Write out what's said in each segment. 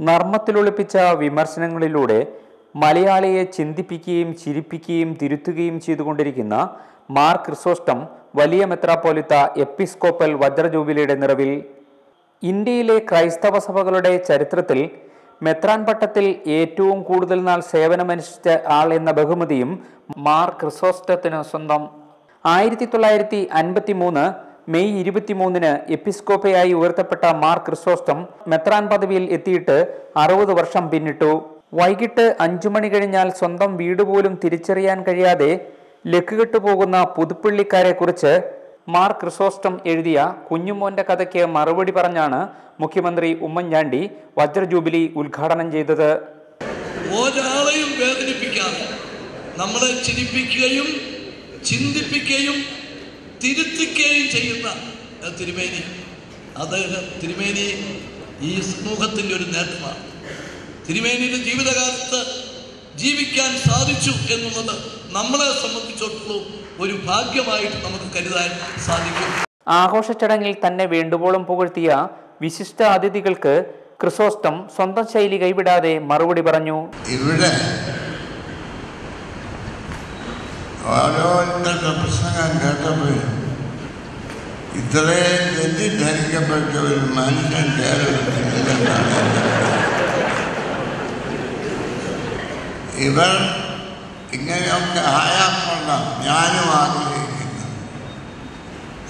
നർമ്മത്തിലൊളിപ്പിച്ച വിമർശനങ്ങളിലൂടെ മലയാളിയെ ചിന്തിപ്പിക്കുകയും ചിരിപ്പിക്കുകയും തിരുത്തുകയും ചെയ്തുകൊണ്ടിരിക്കുന്ന മാർ ക്രിസോസ്റ്റം വലിയ മെത്രാപ്പോലിത്ത എപ്പിസ്കോപ്പൽ വജ്രജൂബിലിയുടെ നിറവിൽ ഇന്ത്യയിലെ ക്രൈസ്തവ സഭകളുടെ ചരിത്രത്തിൽ മെത്രാൻ പട്ടത്തിൽ ഏറ്റവും കൂടുതൽ നാൾ സേവനമനുഷ്ഠിച്ച ആൾ എന്ന ബഹുമതിയും മാർ ക്രിസോസ്റ്റത്തിന് സ്വന്തം. ആയിരത്തി തൊള്ളായിരത്തി അൻപത്തി മൂന്ന് മെയ് ഇരുപത്തിമൂന്നിന് എപ്പിസ്കോപ്പയായി ഉയർത്തപ്പെട്ട മാർ ക്രിസോസ്റ്റം മെത്രാൻ പദവിയിൽ എത്തിയിട്ട് അറുപത് വർഷം പിന്നിട്ടു. വൈകിട്ട് അഞ്ചു മണി കഴിഞ്ഞാൽ സ്വന്തം വീട് പോലും തിരിച്ചറിയാൻ കഴിയാതെ ലക്കുകെട്ടു പോകുന്ന പുതുപ്പള്ളിക്കാരെ കുറിച്ച് മാർ ക്രിസോസ്റ്റം എഴുതിയ കുഞ്ഞുമോന്റെ കഥയ്ക്ക് മറുപടി പറഞ്ഞാണ് മുഖ്യമന്ത്രി ഉമ്മൻചാണ്ടി വജ്രജൂബിലി ഉദ്ഘാടനം ചെയ്തത്. ഒരാളെയും വേദനിപ്പിക്കാതെ നമ്മളെ ചിരിപ്പിക്കുകയും ചിന്തിപ്പിക്കുകയും തിരുത്തിക്കുകയും ചെയ്യുന്ന തിരുമേനി. അദ്ദേഹം തിരുമേനി ഈ സമൂഹത്തിന്റെ ഒരു നേട്ടമാണ് തിരുമേനിയുടെ ജീവിതകാലത്ത് ജീവിക്കാൻ സാധിച്ചു എന്നുള്ളത് നമ്മളെ സംബന്ധിച്ചിടത്തോളം ഒരു ഭാഗ്യമായിട്ട് നമുക്ക് കരുതാൻ സാധിക്കും. ആഘോഷ ചടങ്ങിൽ തന്നെ വേണ്ടുവോളം പുകഴ്ത്തിയ വിശിഷ്ട അതിഥികൾക്ക് ക്രിസോസ്റ്റം സ്വന്തം ശൈലി കൈവിടാതെ മറുപടി പറഞ്ഞു. ഇവിടെ ഓരോരുത്തരുടെ പ്രസംഗം കേട്ടപ്പോഴും ഇത്രയും തെറ്റിദ്ധരിക്കപ്പെട്ട ഒരു മനുഷ്യൻ അഭിപ്രായം. ഇവർ ഇങ്ങനെയൊക്കെ ആയാക്കൊള്ളാം ഞാനും ആഗ്രഹിക്കുന്നു.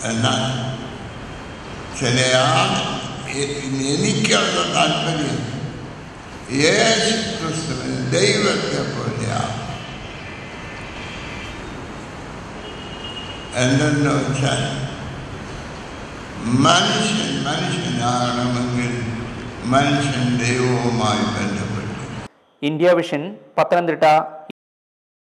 എന്നാൽ ചില ആൾ എനിക്കുള്ള താല്പര്യം യേശു ക്രിസ്തുവിന് ദൈവത്തെ പോലെയാണ് എന്തെന്ന് വെച്ചാൽ മനുഷ്യൻ മനുഷ്യനാകണമെങ്കിൽ മനുഷ്യൻ ദൈവവുമായി ബന്ധപ്പെട്ടു. India vision Pathanamthitta